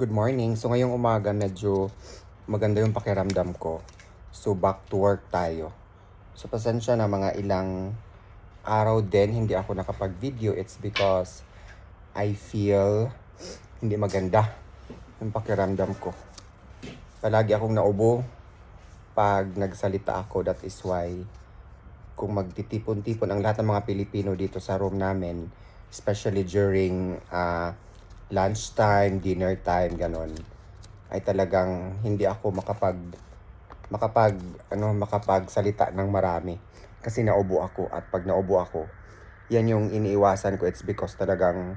Good morning. So ngayong umaga medyo maganda yung pakiramdam ko. So back to work tayo. So pasensya na mga ilang araw din hindi ako nakapag-video. It's because I feel hindi maganda yung pakiramdam ko. Palagi akong naubo pag nagsalita ako. That is why kung magtitipon-tipon ang lahat ng mga Pilipino dito sa room namin, especially during ah, lunchtime, dinner time, ganon, ay talagang hindi ako makapag makapag ano makapagsalita ng marami. Kasi naubo ako at pag naubo ako yan yung iniiwasan ko. It's because talagang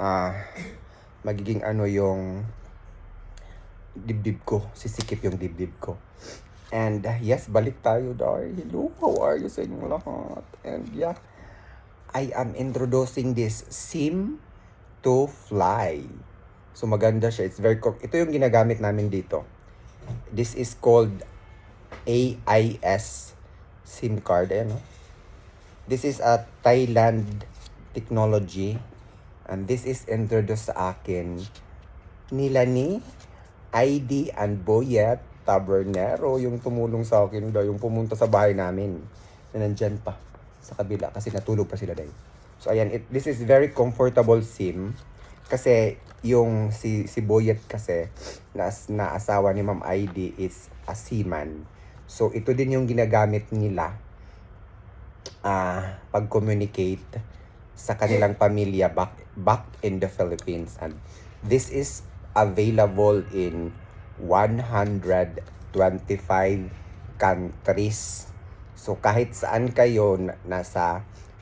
ah magiging ano yung dibdib ko sisikip yung dibdib ko. And uh, yes balik tayo Dar. Hello how are you sa inyong lahat? And yeah I am introducing this sim to fly so maganda siya it's very co- ito yung ginagamit namin dito this is called AIS SIM card. Ayan, no? This is a Thailand technology. And this is introduced sa akin nila ni ID and Boyet Tabernero yung tumulong sa akin daw, yung pumunta sa bahay namin na nandyan pa sa kabila kasi natulog pa sila dahil. So ayan, it, this is very comfortable SIM kasi yung si si Boyet kasi na, na asawa ni Ma'am ID is a seaman. So ito din yung ginagamit nila ah pag-communicate sa kanilang pamilya back back in the Philippines and this is available in 125 countries. So kahit saan kayo na- nasa nas-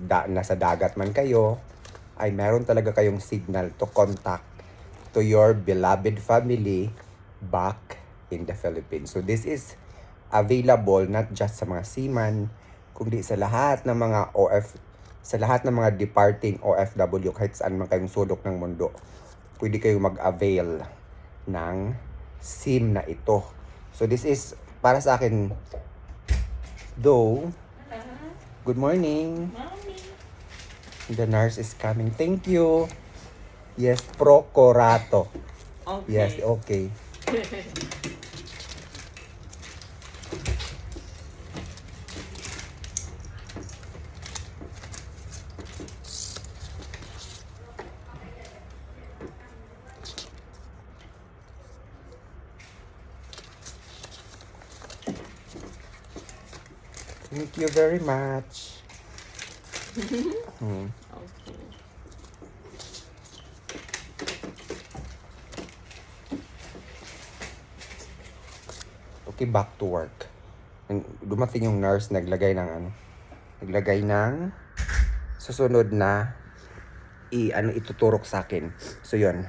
da, nasa dagat man kayo ay meron talaga kayong signal to contact to your beloved family back in the Philippines. So this is available not just sa mga seaman, kundi sa lahat ng mga OF, sa lahat ng mga departing OFW kahit saan man kayong sulok ng mundo. Pwede kayong mag-avail ng SIM na ito. So this is para sa akin though Good morning. Mommy. The nurse is coming. Thank you. Yes, Procurato. Okay. Yes, okay. Thank you very much. Hmm. Okay. Okay, back to work. And dumating yung nurse, naglagay ng ano, naglagay ng susunod na i ano ituturok sa akin. So yun.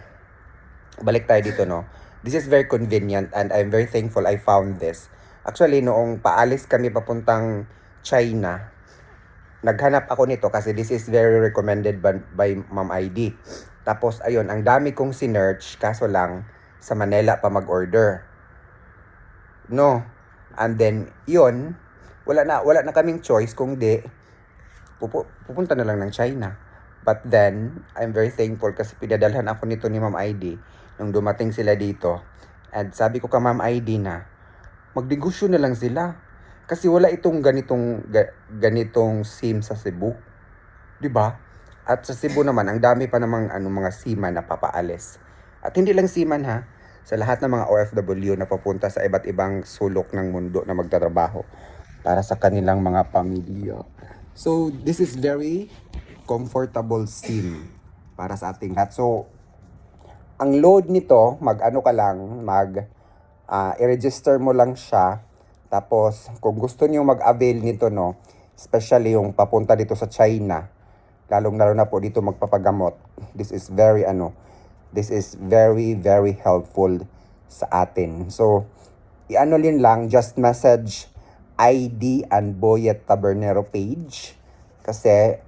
Balik tayo dito no. This is very convenient and I'm very thankful I found this. Actually noong paalis kami papuntang China, naghanap ako nito kasi this is very recommended by, by Ma'am ID. Tapos ayun, ang dami kong sinearch kaso lang sa Manila pa mag-order. No. And then, yun, wala na, wala na kaming choice kung di, pupu, pupunta na lang ng China. But then, I'm very thankful kasi pinadalhan ako nito ni Ma'am ID nung dumating sila dito. And sabi ko ka Ma'am ID na, magnegosyo na lang sila. Kasi wala itong ganitong ga- ganitong SIM sa Cebu. 'Di ba? At sa Cebu naman, ang dami pa namang ano, mga seaman na papaalis. At hindi lang seaman ha, sa lahat ng mga OFW na papunta sa iba't ibang sulok ng mundo na magtatrabaho para sa kanilang mga pamilya. So, this is very comfortable SIM para sa ating lahat. So, ang load nito, mag-ano ka lang, mag ah, i-register mo lang siya. Tapos, kung gusto niyo mag-avail nito, no, especially yung papunta dito sa China, lalong-lalo na po dito magpapagamot. This is very, ano, this is very, very helpful sa atin. So, i-ano din lang, just message ID and Boyet Tabernero page. Kasi,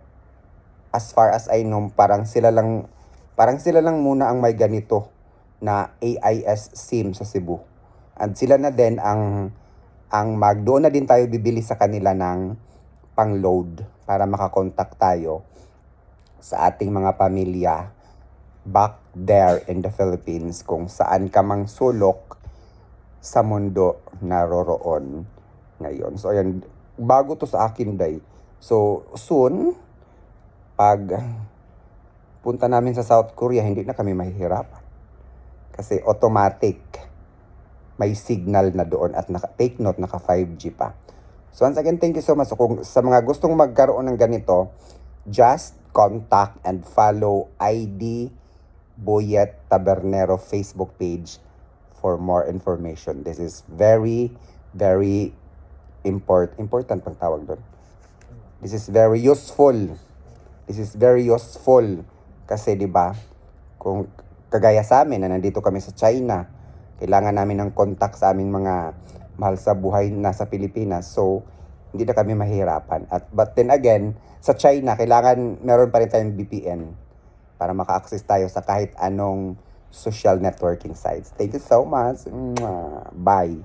as far as I know, parang sila lang, parang sila lang muna ang may ganito na AIS SIM sa Cebu. And sila na din ang ang mag doon na din tayo bibili sa kanila ng pang-load para makakontak tayo sa ating mga pamilya back there in the Philippines kung saan ka mang sulok sa mundo naroroon ngayon. So, ayan, bago to sa akin, day. So, soon, pag punta namin sa South Korea, hindi na kami mahihirapan. Kasi automatic, may signal na doon at naka, take note, naka 5G pa. So once again, thank you so much. So, kung sa mga gustong magkaroon ng ganito, just contact and follow ID Boyet Tabernero Facebook page for more information. This is very, very import, important pang tawag doon. This is very useful. This is very useful. Kasi 'di ba, kung kagaya sa amin na nandito kami sa China, kailangan namin ng contact sa aming mga mahal sa buhay na sa Pilipinas. So, hindi na kami mahirapan. At but then again, sa China, kailangan meron pa rin tayong VPN para maka-access tayo sa kahit anong social networking sites. Thank you so much. Bye.